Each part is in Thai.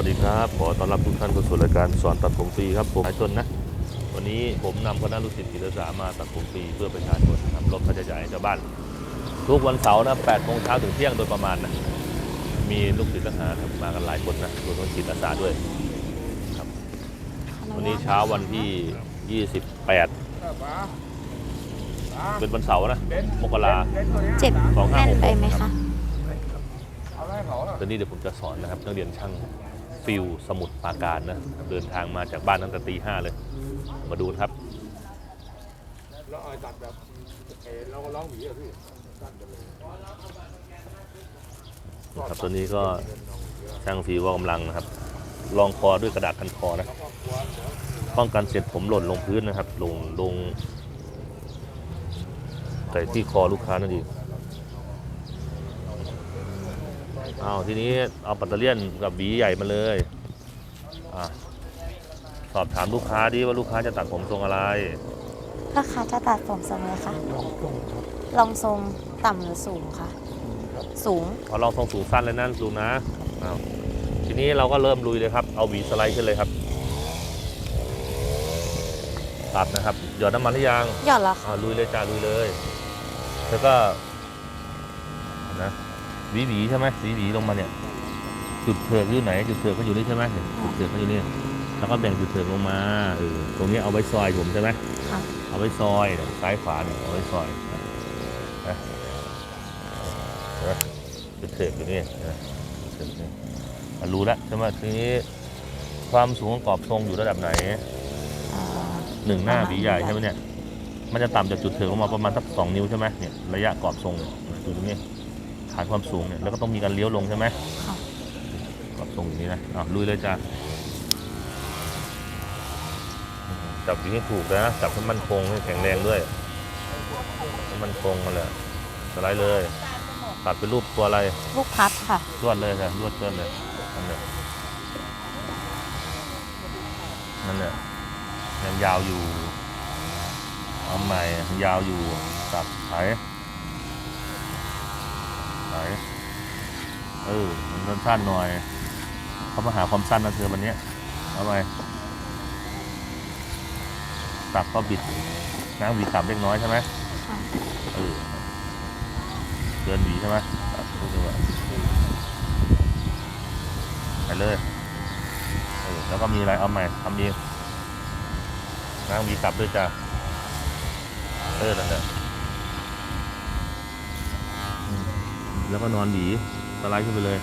วัสดีครับ ขอต้อนรับทุกท่านเข้าสู่รายการสอนตัดผมฟรีครับผมนายต้นนะ วันนี้ผมนำคณะลูกศิษย์ศิลปศาสตร์มาตัดผมฟรีเพื่อประชาชนนะครับลดค่าใช้จ่ายให้ชาวบ้าน ทุกวันเสาร์นะ8โมงเช้าถึงเที่ยงโดยประมาณนะ มีลูกศิษย์ทหารครับมากันหลายคนนะรวมทั้งจิตอาสาด้วยครับ วันนี้เช้าวันที่ 28 เป็นวันเสาร์นะ มกราเจ็บสองห้าแน่นหกไปไหมคะตอนนี้เดี๋ยวผมจะสอนนะครับนักเรียนช่าง ฟิวสมุทรปราการนะ เดินทางมาจากบ้านตั้งแต่ตีห้าเลย มาดูนะครับ แล้วเอาตัดแบบเออเราก็ร้องหวีอะพี่ตัดไปเลยนะครับตัวนี้ก็ช่างฟิวก็กำลังนะครับรองคอด้วยกระดาษพันคอนะ ป้องกันเศษผมหล่นลงพื้นนะครับ ลงลงใส่ที่คอลูกค้านั่นเอง อ้าวทีนี้เอาปัตเตอร์เลียนกับหวีใหญ่มาเลยอะสอบถามลูกค้าดิว่าลูกค้าจะตัดผมทรงอะไรราคาจะตัดผมทรงเลยคะลองทรงต่ำหรือสูงคะสูงพอลองทรงสูงสั้นเลยนะดูนะอ้าวทีนี้เราก็เริ่มลุยเลยครับ เอาหวีสไลด์ขึ้นเลยครับ ตัดนะครับ หยอดน้ำมันหรือยังหยอดแล้วค่ะอ่าลุยเลยจ้าลุยเลย แล้วก็นะ หวีหวีใช่ไหมหวีหวีลงมาเนี่ย จุดเถือกอยู่ไหน จุดเถือกก็อยู่นี่ใช่ไหมเนี่ยจุดเถือกก็อยู่นี่แล้วก็แบ่งจุดเถือกลงมาเออตรงนี้เอาไว้ซอยผมใช่ไหมค่ะเอาไว้ซอยเนี่ยซ้ายขวาเนี่ยเอาไว้ซอยนะนะนะจุดเถือกอยู่นี่นะจุดเถือกนี่อะรู้แล้วใช่ไหมทีนี้ความสูงของกรอบทรงอยู่ระดับไหนเอ่อหนึ่งหน้าประมาณหวีใหญ่ใหญ่ใช่ไหมเนี่ย มันจะต่ำจากจุดเถิงลงมาประมาณสักสองนิ้วใช่ไหมเนี่ยระยะกรอบทรงเนี่ยอยู่ตรงนี้ฐานความสูงเนี่ยแล้วก็ต้องมีการเลี้ยวลงใช่ไหมค่ะกรอบทรงอย่างนี้นะอะลุยเลยจ้าจับหวีให้ถูกนะจับให้มั่นคงให้แข็งแรงด้วยให้มั่นคงมาเลยสไลด์เลยตัดเป็นรูปตัวอะไรลูกพัดค่ะรวดเลยนะรวดเกินเลยนั่นแหละนั่นแหละยังยาวอยู่เอาใหม่ยาวอยู่ตัดไถไถ เออ มันสั้นๆหน่อยเขามาหาความสั้นนะเธอวันเนี้ยเอาไปตัดก็บิดน้ำหวีต่ำเล็กน้อยใช่ไหมค่ะเออเกินหวีใช่ไหมตัดรูปจังหวะไปเลยเออแล้วก็มีอะไรเอาใหม่ทำเองน้ำหวีกลับด้วยจ้ะเออนั่นแหละอืมแล้วก็นอนหวี สไลด์ขึ้นไปเลย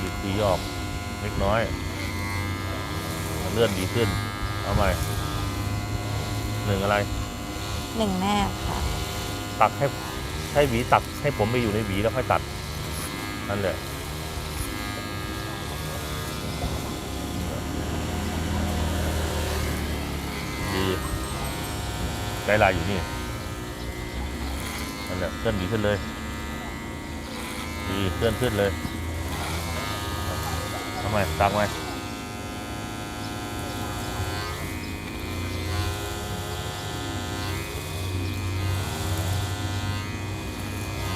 บิดหวีออกเล็กน้อย เลื่อนหวีขึ้น เอาใหม่หนึ่งอะไร หนึ่งแนบค่ะ ตักให้ให้หวีตักให้ผมไปอยู่ในหวีแล้วค่อยตัด นั่นแหละดีไกด์ไลน์อยู่นี่ นั่นแหละเคลื่อนหวีขึ้นเลย ดีเคลื่อนขึ้นเลยทำไมตักไหมด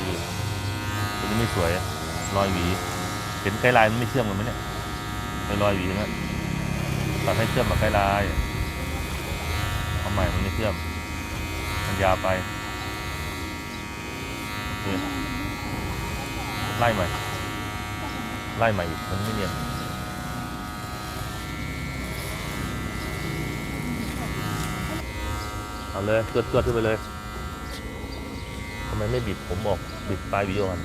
ีตัวนี้ไม่สวยรอยหวี เห็นไกด์ไลน์มันไม่เชื่อมกันไหมเนี่ยไอ้รอยหวีนะตัดให้เชื่อมกับไกด์ไลน์ทำไมมันไม่เชื่อม มันยาวไปโอเค ไล่ใหม่ ไล่ใหม่อีกมันไม่เนียนเอาเลยเกิดเกิดขึ้นไปเลยทำไมไม่บิดผมบอกบิดปลายวีออกัน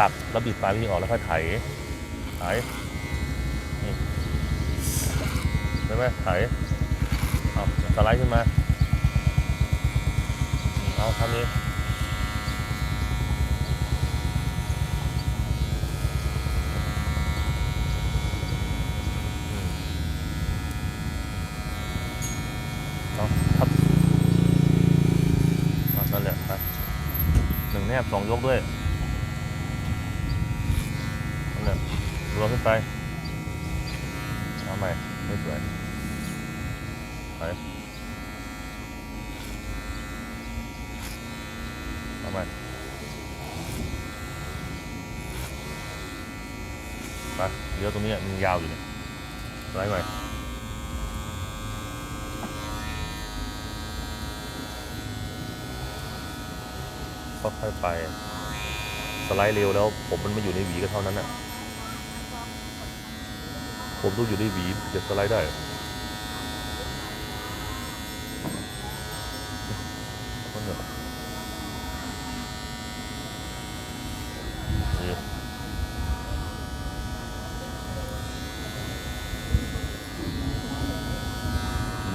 ตัดแล้วบิดปลายหวีออกแล้วค่อยไถไถนี่ใช่ไหมไถเอาสไลด์ขึ้นมาเอาทำนี้อืมเอาทับเอานั่นแหละครับหนึ่ง แนบสองยกด้วยนั่นแหละรวมขึ้นไปเอาใหม่ไม่สวยไปเอาใหม่ไปเลี้ยวตรงนี้มันยาวอยู่เนี่ยไลด์ไปค่อยไป สไลด์เร็วแล้ว ผมมันไม่อยู่ในหวีก็เท่านั้นน่ะผมต้องอยู่ในหวีจะสไลด์ได้หนเหรอ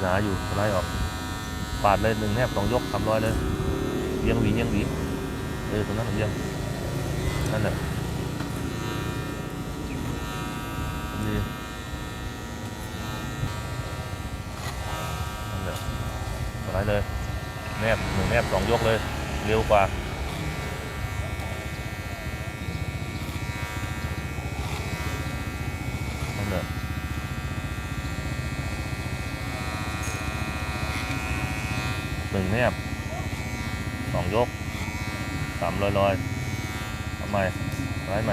หนาอยู่สไลด์ออกปาดเลยหนึ่งแนบสองยกทำร้อยเลยเอียงหวีเอียงหวี เออตรงนั้นเอียงนั่นแหละนี่นั่นแหละสไลด์เลยแนบหนึ่งแนบสองยกเลย เร็วกว่านั่นแหละหนึ่งแนบสองยก สามลอยลอยๆทำไมไว้ไหม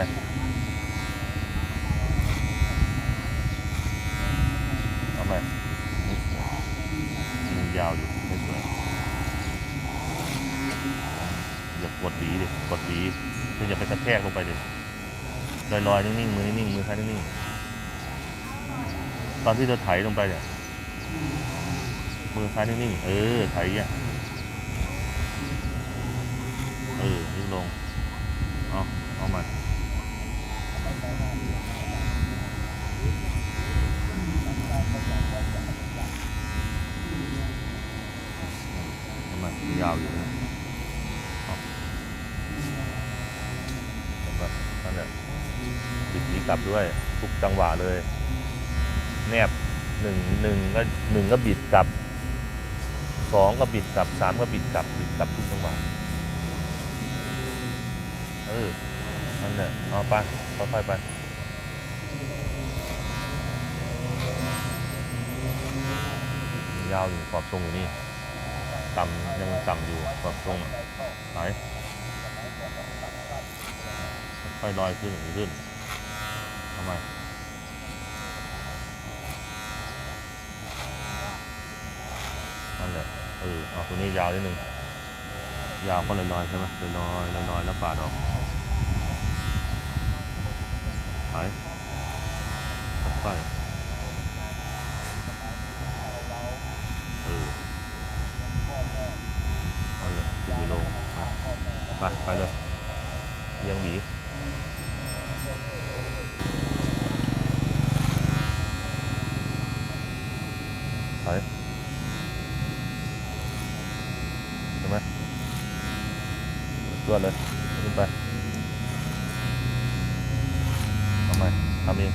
ทำไมไม่สวยมันยาวอยู่ไม่สวยอย่ากดหวีดิกดหวีคืออย่าไปกระแทกลงไปดิลอยลอยๆนิ่งๆมือนิ่งๆมือซ้านิ่งๆตอนที่เราไถลงไปเนี่ยมือซ้ายนิ่งๆเออไถอะ เออนิ่ง ลง เอาเอามาเอามายาวอยู่นะเอาเอาไปนั่นแหละบิดนี้กลับด้วยทุกจังหวะเลย แนบหนึ่งหนึ่งก็หนึ่งก็บิดกลับสองก็บิดกลับสามก็บิดกลับบิดกลับทุกจังหวะ ออนั่นแหละเอาไปค่อยๆไปยาวอยู่ขอบทรงอยู่นี่ต่ำยังต่ำอยู่ขอบทรงไหนค่อยลอยขึ้นขึ้นทำไมนั่นแหละเออเอาตัวนี้ยาวนิดนึงยาวก็ลอยๆใช่ไหมลอยๆลอยๆแล้วปาดออกหาย ไปเออเอาเลยขึ้นไปลงไปไปเลยเอียังหวีไป ใช่ไหมตัวเลยขึ้นไปทำไมทำเอง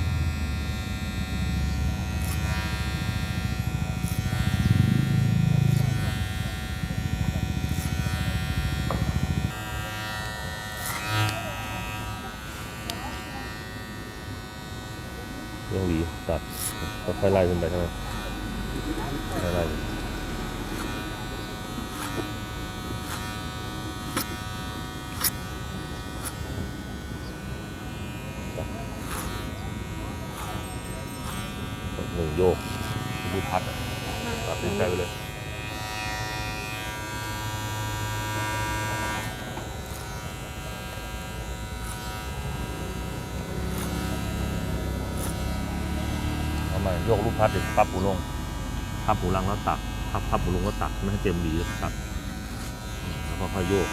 เรื่องหวีตัด ค่อยไล่ขึ้นไปใช่ไหมค่อยไล่หนึ่งโยกดูพัดตัดสินใจไปเลย ท พลาสติกพับหูลงพับหูลังแล้วตักพับพับหูลงแล้วตักไม่ให้เต็มดีแล้วตักแล้วก็ค่อยโยก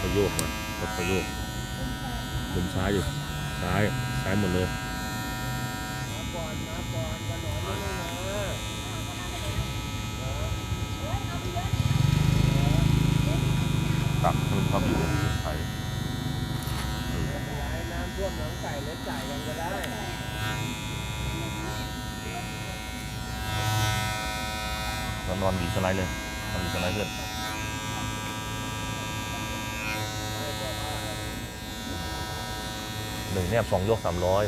ค่อยโยกมาค่อยโยกมุมซ้ายอยู่ซ้ายซ้ายหมดเลย ก่อนมาก่อนกันหนอนไม่มา ตักให้มันเข้าไปอยู่ในไข่เออ ย้ายน้ำท่วมหนองไก่เล็กไก่กันก็ได้ แล้วนอนหวีสไลด์เลยนอนหวีสไลด์ขึ้นหนึ่งแนบสองยกสามร้อย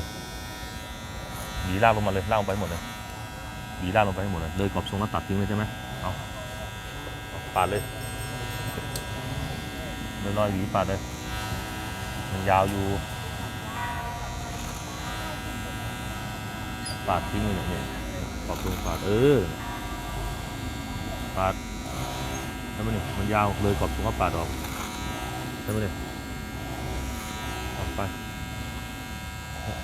หวีลากลงมาเลยลากลงไปหมดเลยหวีลากลงไปให้หมดเลยเลยกรอบทรงแล้วตัดทิ้งเลยใช่ไหมเอาปาดเลยเลยลอยหวีปาดเลย มันยาวอยู่ปาดทิ้งเลยเนี่ยเนี่ยปอกตรงปาดเออ ปาดใช่ไหมเนี่ยมันยาวเลยกรอบตรงก็ปาดออกใช่ไหมเนี่ยออกไปเนี่ย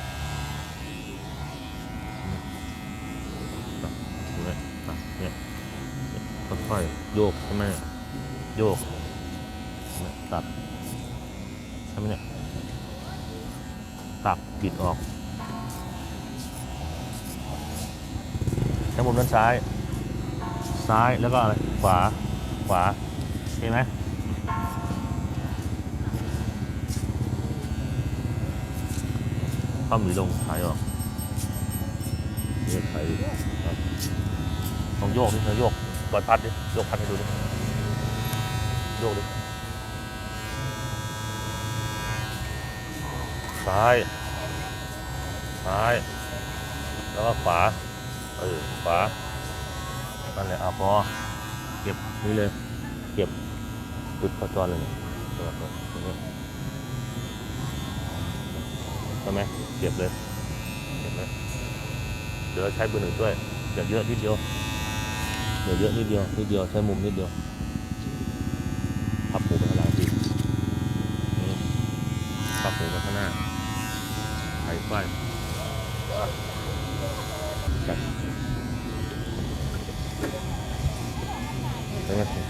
อะเนี่ยค่อยๆโยกใช่ไหมโยกเนี่ยตัดใช่ไหมเนี่ยตักบิดออกใช้มุมด้านซ้าย ซ้ายแล้วก็อะไรขวาขวาเห็นไหมข้ามหรือลงถ่ายออกเนี่ถ่ายครับลองโยกดิลองโยกปล่อยพัดดิโยกพัดให้ดูดิโยกดิซ้ายซ้ายแล้วก็ขวาเออขวา นั่นแหละเอาพอเก็บนี่เลย เก็บจุดเข้าจอเลยเนี่ยตัวตัวตรงนี้ใช่ไหมเก็บเลยเก็บเลยเดี๋ยวเราใช้เบอร์หนึ่งด้วยอย่าเยอะนิดเดียวเดี๋ยวเยอะนิดเดียวนิดเดียวใช้มุมนิดเดียวพับหูไปข้างหลังสิพับหูไปข้างหน้าไถ่ไฟจั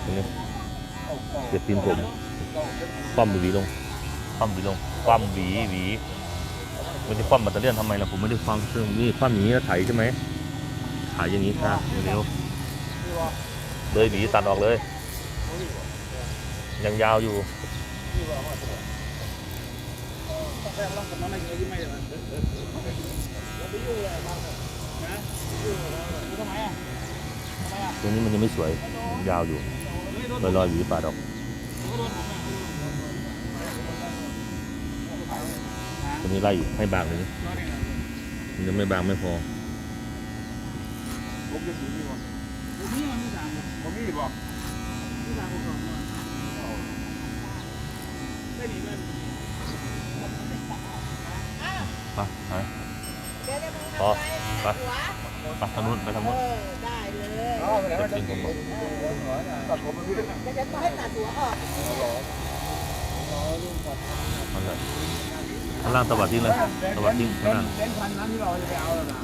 บใช่ไหมตรงนี้เก็บตีนผมคว่ำหวีลงคว่ำหวีลงคว่ำหวีหวีมันจะคว่ำแบตเตอรี่ยนทำไมล่ะผมไม่ได้ฟังเครื่องนี่คว่ำอย่างนี้แล้วไถใช่ไหมไถอย่างนี้ค่ะเร็วๆเลยหวีตัดออกเลย ยังยาวอยู่ตรงนี้มันยังไม่สวยยาวอยู่ ลอยลอยๆหวีปาดออกตรงนี้ไล่อยู่ให้บางเลยนะมันยังไม่บางไม่พอผมจะสีนี่วะผมนี่บอกไปไปพอไปไปทางนู้นไปทางนู้น เออได้เลยเอาไปไหนจะมากินผมบอกตัดผมมาพี่จะจะให้ตัดหัวออกนั่นแหละข้างล่างตะวัดทิ้งเลยตะวัดทิ้งข้างล่างเส้นพันนั้นที่เราจะไปเอาแล้วนะ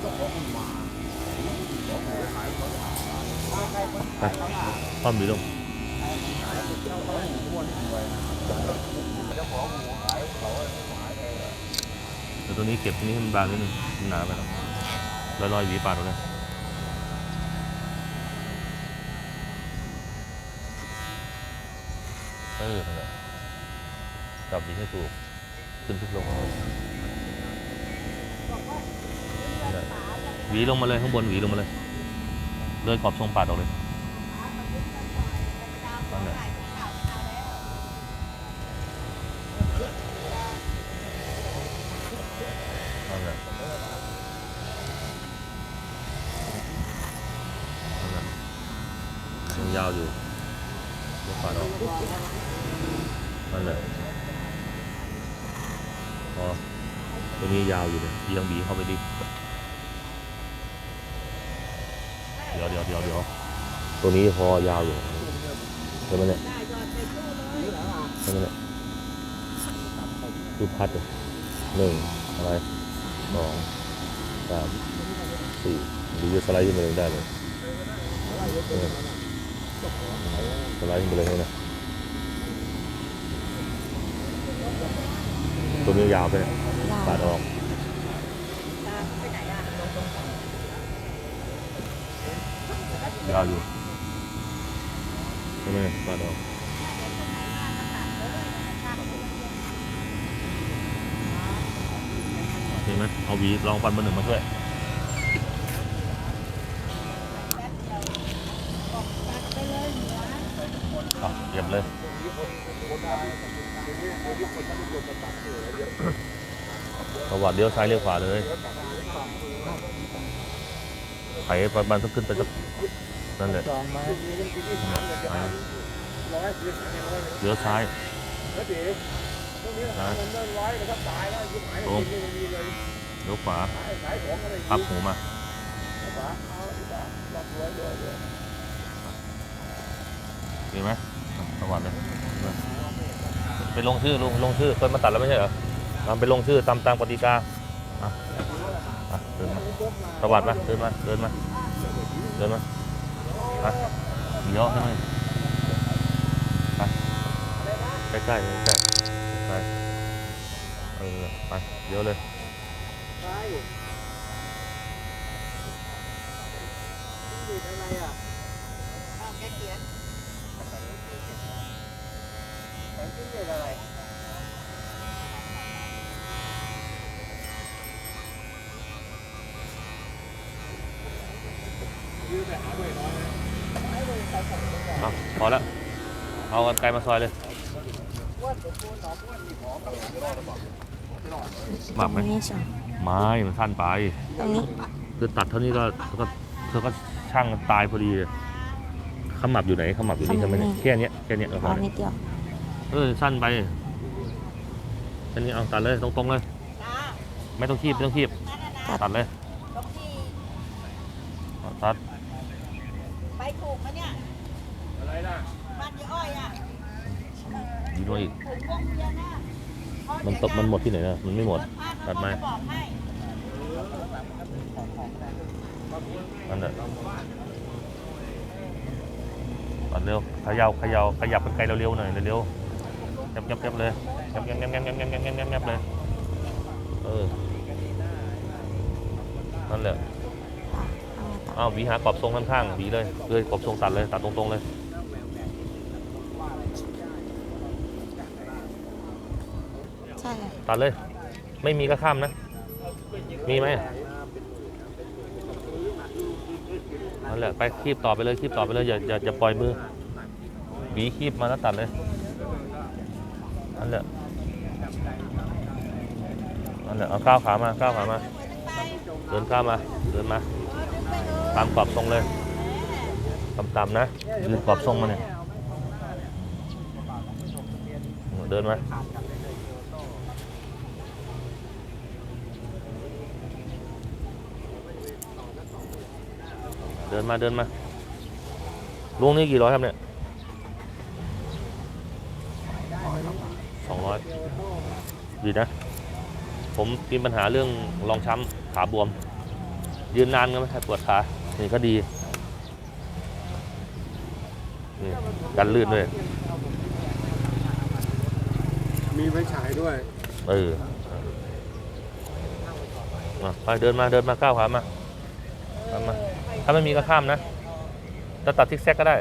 เจ้าของมันมาไปคว่ำหวีลงเดี๋ยวตัวนี้เก็บตรงนี้มันบางนิดนึงหนาไปหรอกลอยลอยๆหวีปาดออก เลยเออนั่นแหละจับหวีให้ถูก ขึ้นทุกลงนั่นแหละหวีลงมาเลยข้างบนหวีลงมาเลย เลยขอบทรงปาดออกเลยนั่นแหละนั่นแหละนั่นแหละยังยาวอยู่ยกปาดออกนั่นแหละพอตัวนี้ยาวอยู่เลยยังบีเข้าไปดิ เดี๋ยวเดี๋ยวเดี๋ยวเดี๋ยว ตัวนี้พอยาวอยู่ใช่ไหมเนี่ยใช่ไหมเนี่ยคือพัดเลยหนึ่งอะไรสองสามสี่หรือจะสไลด์ขึ้นไปเลยได้เลยสไลด์ขึ้นไปเลยนี่นะตัวนี้ยาวไปเนี่ยปาดออกยาวอยู่ ไมเนี่ยปาดออกเห็นไหมเอาวีลองฟันเบอร์หนึ่งมาช่วยเก็บเลยประวัติเลี้ยวซ้ายเลี้ยวขวาเลยไถประมาณสักขึ้นไปสัก นั่นแหละสอเลี้ยวซ้ายซ้ายตรงเลี้ขวาพับหูมาดีไหมสวัสดีไปลงชื่อลงลงชื่อคนมาตัดแล้วไม่ใช่เหรอทำไปลงชื่อตามตามกติกาเดินมาสวัสดีมาเดินมาเดินมาเดินมา Đấy. Nhớ thế này. Đây. Cái cày cái cày. Đây. Ừ, đây, dỡ lên. Cái kiến. Cái kiến gì đây? เอากันไกลมาซอยเลยหมักไหมตรงนี้ใช่ไม่มันสั้นไป ตรงนี้คือตัดเท่านี้ก็ก็เธอก็ช่างตายพอดีเลยขมับอยู่ไหนขมับอยู่นี่ใช่ไหมเนี่ยแค่เนี้ยแค่เนี้ยก็พอ๋ออแล้วนิดเดียวเออสั้นไปแค่นี้เอาตัดเลยตรงๆเลยนะไม่ต้องคีบไม่ต้องคีบนั่นน่ะนะตัดเลยตรงที่เอาตัด ไปถูกไหมเนี่ย อะไรนะ บ้านยายอ้อยอะ ดีด้วยอีก มันตกมันหมดที่ไหนนะมันไม่หมด ตัดไหมจะบอกให้นั่นแหละตัดเร็วขยาเขย่าขยับเป็นไกลเร็วๆหน่อยเร็วๆยับยับยับเลยยับยับยับยับยับยับยับยับยับยับเลย เออ นั่นแหละอ้าวหวีหากรอบทรงข้างๆหวีเลยเลยกรอบทรงตัดเลย ตัดตรงๆเลย ใช่ค่ะ ตัดเลย ไม่มีก็ข้ามนะ มีไหมนั่นแหละไปคีบต่อไปเลยคีบต่อไปเลยอย่าอย่าอย่าปล่อยมือหวีคีบมาแล้วตัดเลยนั่นแหละนั่นแหละเอาก้าวขามาก้าวขามา เดินข้ามมาเดินมาตามกรอบทรงเลยต่ำๆนะยืนกรอบทรงมาเนี่ยเดินมา เดินมาเดินมาลุงนี่กี่ร้อยครับเนี่ยสองร้อยดีนะ ผมมีปัญหาเรื่องรองช้ำขาบวม ยืนนานก็ไม่ค่อยปวดขานี่ก็ดีนี่กันลื่นด้วย มีไฟฉายด้วย เออมาไปเดินมาเดินมาก้าวขามาตามมาถ้าไม่มีก็ข้ามนะจะตัดทิกแซกก็ได้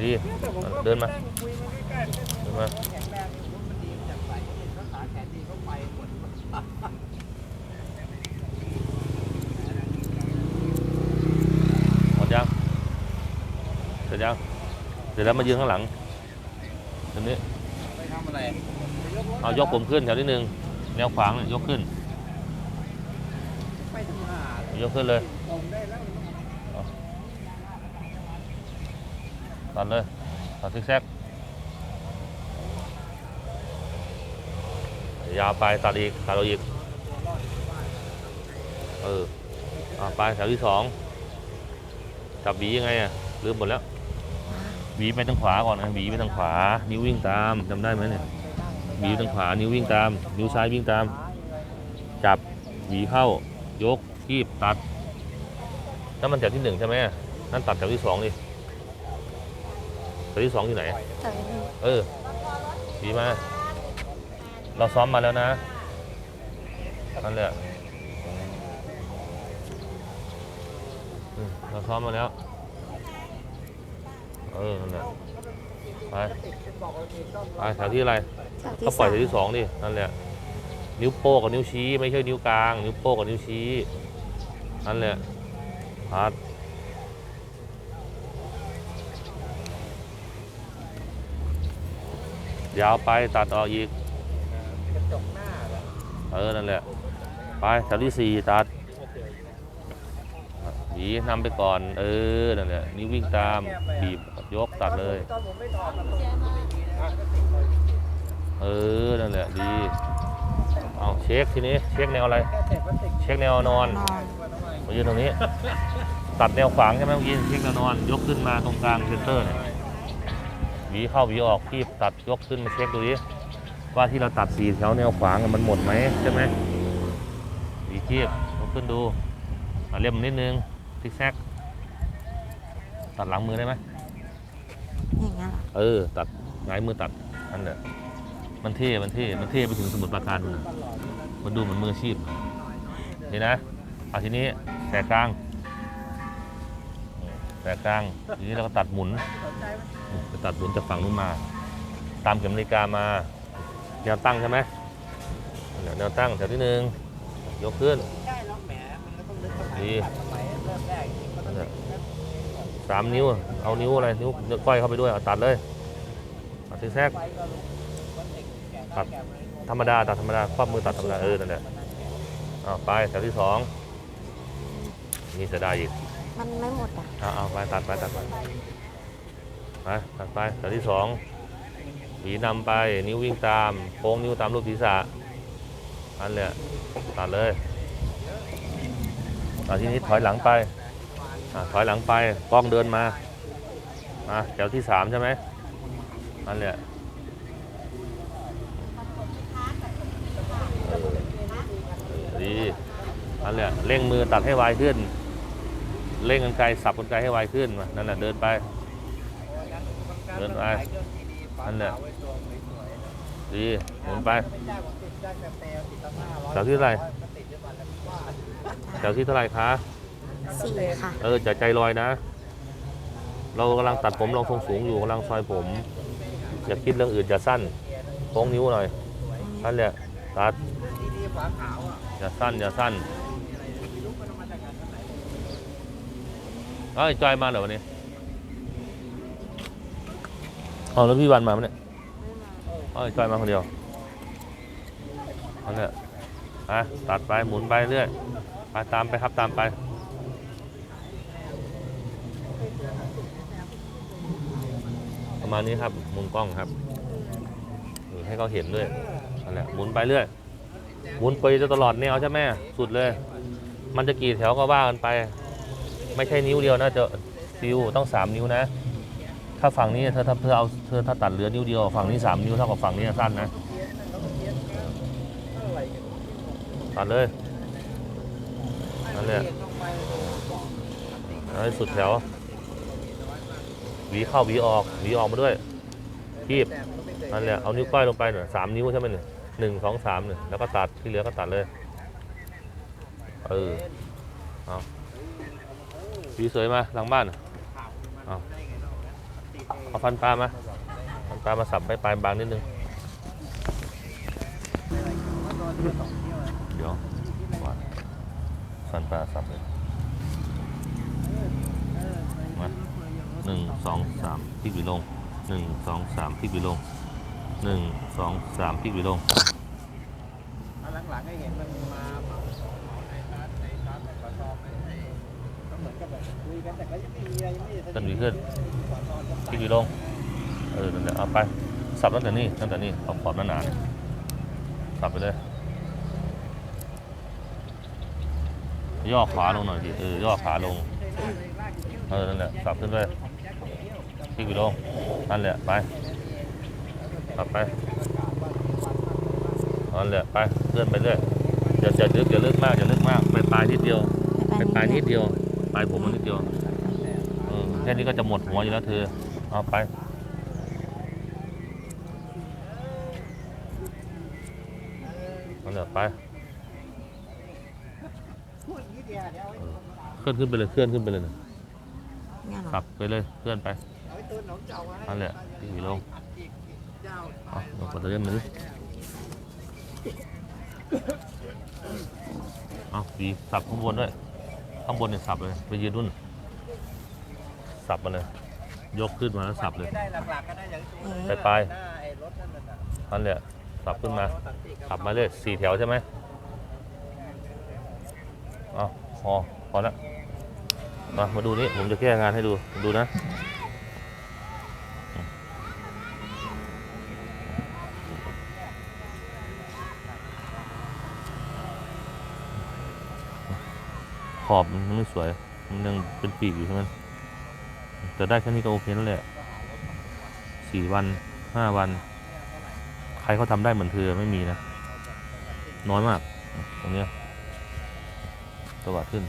ดี เดินมา เดินมา หมดยัง เสร็จยัง เสร็จแล้วมายืนข้างหลังตรงนี้ เอายกผมขึ้นแถวที่หนึ่งแนวขวางเนี่ยยกขึ้น ยกขึ้นเลยตัดเลยตัดซิกแซกยาวไปตัดอีกตัดเราอีก เอออ่าไปแถวที่สองจับหวียังไงอะลืมหมดแล้วหวีไปทางขวาก่อนนะหวีไปทางขวา นิ้ววิ่งตามจำได้ไหมเนี่ยหวีทางขวานิ้ววิ่งตาม นิ้วซ้ายวิ่งตาม จับหวีเข้ายก คีบตัดนั่นมันแถวที่หนึ่งใช่ไหมนั่นตัดแถวที่สองดิแถวที่สองอยู่ไหน แต่ไม่มีเออ ดีมากเราซ้อมมาแล้วนะ นั่นแหละอืมเราซ้อมมาแล้ว เออ นั่นแหละไป ไปแถวที่อะไรแถวที่ก็ปล่อยสามแถวที่สองดิ นั่นแหละ นิ้วโป้งกับนิ้วชี้ ไม่ใช่นิ้วกลาง นิ้วโป้งกับนิ้วชี้ นั่นแหละพัดยาวไปตัดออกอีกกระจกหน้าเหรอเออ นั่นแหละ ไปแถวที่สี่ตัดหวีนำไปก่อน เออ นั่นแหละนิ้ววิ่งตาม บีบยกตัดเลยตอนผมไม่ถอดมันก็ไม่ดีนะเออ นั่นแหละ ดี เอาเช็คทีนี้ เช็คแนวอะไร เช็คแนวนอนนอน มายืนตรงนี้ ตัดแนวขวางใช่ไหมเมื่อกี้เช็คแนวนอนยกขึ้นมาตรงกลางเซนเตอร์เนี่ยหวีเข้าหวีออกคีบตัดยกขึ้นมาเช็คดูดิว่าที่เราตัดสีแถวแนวขวางอะมันหมดไหมใช่ไหมหวีคีบยกขึ้นดูอะเลี่ยมนิดนึงซิกแซกตัดหลังมือได้ไหมอย่างเงี้ยเหรอเออ ตัดหงายมือตัดอันเนี้ยมันเท่ มันเท่ มันเท่ไปถึงสมุดปราการนู่นน่ะมันดูเหมือนมืออาชีพนี่นะเอาทีนี้ แสกกลางแสกกลางทีนี้เราก็ตัดหมุนอืมไปตัดหมุนจากฝั่งนู้นมา ตามเข็มนาฬิกามาแนวตั้งใช่ไหมแนวแนวตั้งแถวที่หนึ่งยกขึ้นดีนั่นแหละสามนิ้ว เอานิ้วอะไรนิ้วนิ้วก้อยเข้าไปด้วยเอาตัดเลยตัดซิกแซกตัดธรรมดาตัดธรรมดาครอบมือตัดธรรมดาเออนั่นแหละเอาไปแถวที่สอง นี่เสียดายอีกมันไม่หมดอะเอาเอาไปตัดไปตัดไปไปตัดไปแถวที่สองหวีนำไปนิ้ววิ่งตามโค้งนิ้วตามรูปศีรษะอันเลยตัดเลยตัดทีนี้ถอยหลังไปอะถอยหลังไปกล้องเดินมามาแถวที่สามใช่ไหมอันเลยเออดีอันเลยเร่งมือตัดให้ไวขึ้น เร่งกันไกลสับกันไกลให้ไวขึ้นมานั่นแหละเดินไป เดินไปนั่นแหละดีหมุนไปแถวที่เท่าไหร่แถวที่เท่าไหร่คะสี่ค่ะเออจะใจลอยนะ เรากำลังตัดผมลองทรงสูงอยู่กำลังซอยผม อย่าคิดเรื่องอื่นอย่าสั้นโค้งนิ้วหน่อยนั่นแหละตัดอย่าสั้นอย่าสั้น เอ้ยจอยมาเหรอวันนี้เอาแล้วพี่วันมาไหมเนี่ยเอ้ยจอยมาคนเดียวนั่นแหละไปตัดไปหมุนไปเรื่อยไปตามไปครับตามไปประมาณนี้ครับหมุนกล้องครับเออให้เขาเห็นด้วยนั่นแหละหมุนไปเรื่อยหมุนไปจนตลอดแนวใช่ไหมสุดเลย มันจะกี่แถวก็ว่ากันไป ไม่ใช่นิ้วเดียวนะจะซิวต้องสามนิ้วนะ ถ้าฝั่งนี้เธอถ้าเธอเอาเธอถ้าตัดเหลือนิ้วเดียวฝั่งนี้สามนิ้วเท่ากับฝั่งนี้สั้นนะตัดเลยนั่นแหละเอาให้สุดแถวหวีเข้าหวีออกหวีออกมาด้วยคีบนั่นแหละเอานิ้วก้อยลงไปหน่อยสามนิ้วใช่ไหมหนึ่งหนึ่งสองสามหนึ่งแล้วก็ตัดที่เหลือก็ตัดเลย เออ เอา หวีสวยมาหลังบ้านเอาเอาฟันปลามาฟันปลามาสับไปปลายบางนิดนึง เดี๋ยวว่าฟันปลาสับเลยหนึ่งสองสามพลิกหวีลงหนึ่งสองสามพลิกหวีลงหนึ่งสองสามพลิกหวีลงหลังๆให้เห็นมันมาเหมาในร้านในร้านขอชอบใน เหมือนกับแบบคุยกันแต่ก็ยังไม่มีอะไรยังไม่ได้ต้นหวีขึ้นพลิกหวีลงเออนั่นแหละเอาไป สับตั้งแต่นี่ตั้งแต่นี่เอาขอบหนาๆสับไปเลยย่อขาลงหน่อยดิเออย่อขาลงเออนั่นแหละสับขึ้นไปพลิกหวีลงนั่นแหละไปสับไปนั่นแหละไปเลื่อนไปเรื่อยอย่าอย่าลึกอย่าลึกมากอย่าลึกมากไปปลายนิดเดียวไปปลายนิดเดียว ปลายผมมันนิดเดียวเออแค่นี้ก็จะหมดหัวอยู่แล้วเธอ เอาไปเอาเดี๋ยวไปเออเคลื่อนขึ้นไปเลยเคลื่อนขึ้นไปเลยนะเนี่ยเหรอขับไปเลยเคลื่อนไปนั่นแหละที่หวีลงเอาลงปัตเตอร์เลียนมาดิเอาหวีสับข้างบนด้วย ข้างบนเนี่ยสับเลย ไปยืนนู่น สับมาเลย ยกขึ้นมาแล้วสับเลย ได้หลักๆก็ได้อย่างเออไปปลายหน้าไอ้รถนั่นน่ะนั่นแหละสับขึ้นมาขับมาเรื่อยสี่แถวใช่ไหมเอาพอพอแล้วมามาดูนี่ ผมจะแก้งานให้ดู ดูนะ อบมันไม่สวย มันยังเป็นปีกอยู่ใช่ไหมแต่ได้แค่นี้ก็โอเคแล้วแหละสี่วันห้าวัน ใครเขาทำได้เหมือนเธอไม่มีนะ น้อยมาก ตรงเนี้ยตวัดขึ้น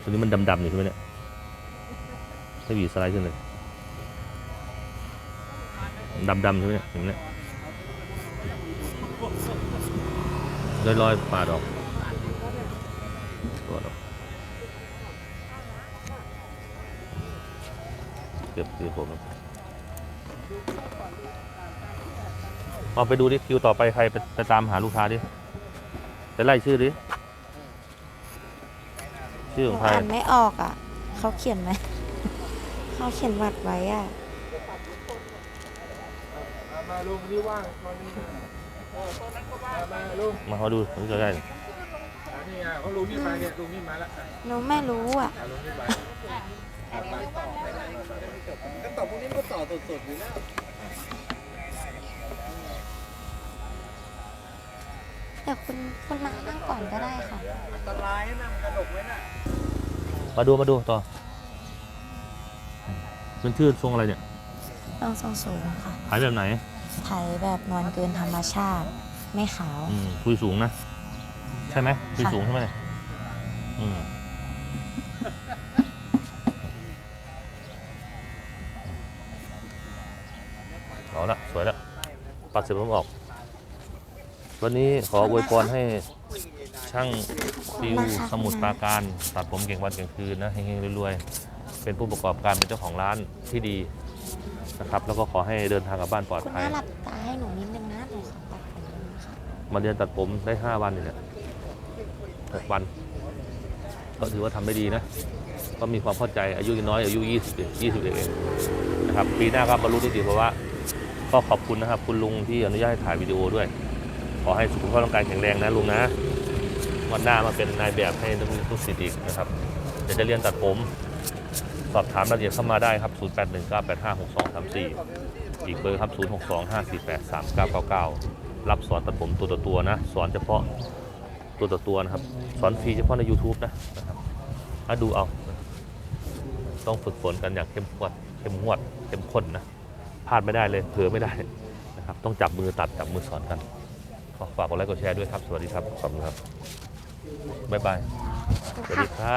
ตรงนี้มันดำๆอยู่ใช่ไหมเนี่ยให้บีสไลด์ขึ้นเลยดำๆใช่ไหมเนี่ยเห็นไหมเนี่ยลอยๆปาดออกปาดออกเก็บสีผมเอาไปดูดิคิวต่อไปใครไปไปตามหาลูกค้าดิไปไล่ชื่อดิชื่อหขนูองใครอ่านไม่ออกอะ เขาเขียนไหม เขาเขียนวัดไว้อะ มาลุงนี่ว่างตอนนี้มาลุงมาเขาดูนี่ก็ได้นี่ไงเขาลุงนี่มาเนี่ยลุงนี่มาแล้วหนูไม่รู้อะลุงนี่มา สดๆอยู่แล้วเดี๋ยวคุณคุณนั่งนั่งก่อนก็ได้ค่ะ อันตรายนะมันกระดกไว้น่ะมาดูมาดูต่อเป็นชื่อทรงอะไรเนี่ยต้องทรงสูงค่ะขายแบบไหนไถแบบนอนเกินธรรมชาติ ไม่ขาว อืมคุยสูงนะ ใช่ไหมคุยสูงใช่ไหมเนี่ยอืมเอาละสวยละ ปัดเสร็จผมออก วันนี้ขออวยพรให้ช่างฟิวสมุทรปราการตัดผมเก่งวันเก่งคืนนะเฮงๆรวยๆเป็นผู้ประกอบการเป็นเจ้าของร้านที่ดีนะครับ แล้วก็ขอให้เดินทางกลับบ้านปลอดคุณภัยน่าหลับตาให้หนูนิดนึงนะหนูขอตัดผมนะคะมาเรียนตัดผมได้5วันนี่แหละหกวัน ก็ถือว่าทำได้ดีนะ ก็มีความเข้าใจอายุยังน้อยอายุ20 21เองนะครับ ปีหน้าก็บรรลุนิติภาวะ ก็ขอบคุณนะครับ คุณลุงที่อนุญาตให้ถ่ายวิดีโอด้วย ขอให้สุขภาพร่างกายแข็งแรงนะลุงนะ วันหน้ามาเป็นนายแบบให้นักเรียนทุกศิษย์อีกนะครับ เดี๋ยวจะเรียนตัดผม สอบถามรายละเอียดเข้ามาได้ครับ 0819856234 อีกเบอร์ครับ 0625483999 รับสอนตัดผมตัวต่อตัวนะ สอนเฉพาะตัวต่อตัวนะครับ สอนฟรีเฉพาะใน YouTube นะนะครับถ้าดูเอา ต้องฝึกฝนกันอย่างเข้มข้นเข้มงวด เข้มข้นนะ พลาดไม่ได้เลยเผลอไม่ได้นะครับต้องจับมือตัดจับมือสอนกันขอฝากกดไลค์กดแชร์ด้วยครับ สวัสดีครับขอบคุณครับบ๊ายบายสวัสดีค่ะ